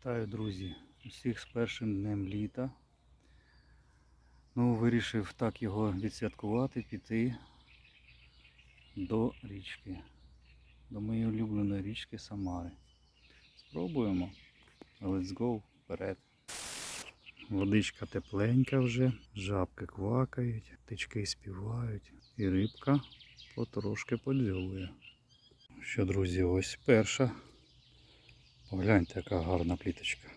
Вітаю, друзі! Усіх з першим днем літа. Ну, вирішив так його відсвяткувати, піти до річки. До моєї улюбленої річки Самари. Спробуємо. Let's go вперед. Водичка тепленька вже, жабки квакають, птички співають і рибка потрошки подзьовує. Що, друзі, ось перша. Погляньте, яка гарна пліточка.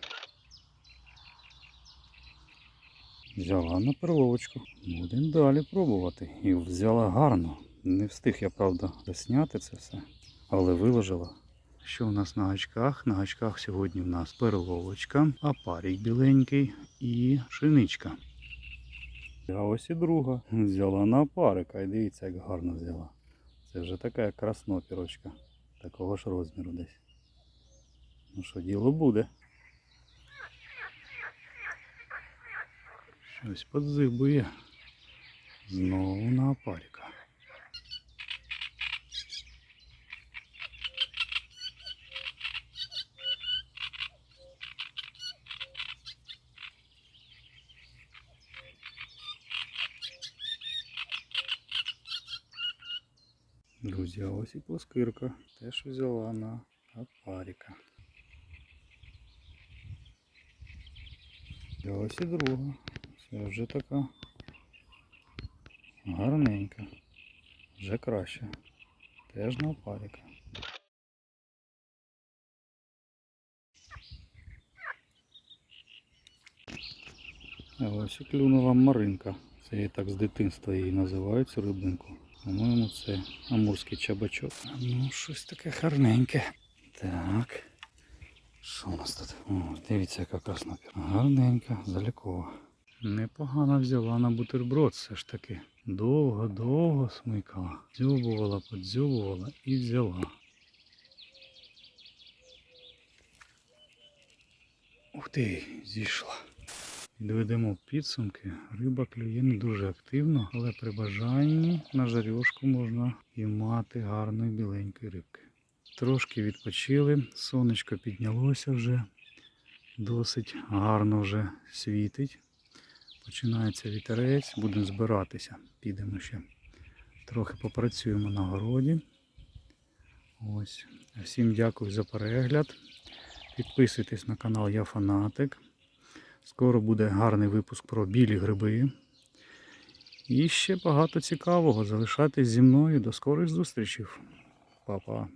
Взяла на перловочку. Будемо далі пробувати. І взяла гарно. Не встиг я, правда, засняти це все, але виложила. Що у нас на гачках? На гачках сьогодні в нас перловочка, апарік біленький і шиничка. А ось і друга. Взяла на апарика. І дивіться, як гарно взяла. Це вже така як краснопірочка. Такого ж розміру десь. Ну що, діло буде. Щось подзибує. Знову на апаріка. Друзі, ось і плоскирка. Теж взяла на апаріка. І ось і друга. Це вже така гарненька. Вже краще. Теж на опаріка. А ось і клюнула маринка. Це я так з дитинства її називають цю рибинку. По-моєму, це амурський чабачок. Ну, щось таке гарненьке. Так. Що у нас тут? О, дивіться, яка краснопір. Гарненька, залікова. Непогано взяла на бутерброд все ж таки. Довго-довго смикала. Дзьобувала, подзьобувала і взяла. Ух ти, зійшла. Підведемо підсумки. Риба клює не дуже активно, але при бажанні на жарьошку можна і мати гарної біленької рибки. Трошки відпочили, сонечко піднялося вже, досить гарно вже світить. Починається вітерець, будемо збиратися. Підемо ще трохи попрацюємо на городі. Ось. Всім дякую за перегляд. Підписуйтесь на канал Я Фанатик. Скоро буде гарний випуск про білі гриби. І ще багато цікавого. Залишайтесь зі мною. До скорих зустрічей. Па-па.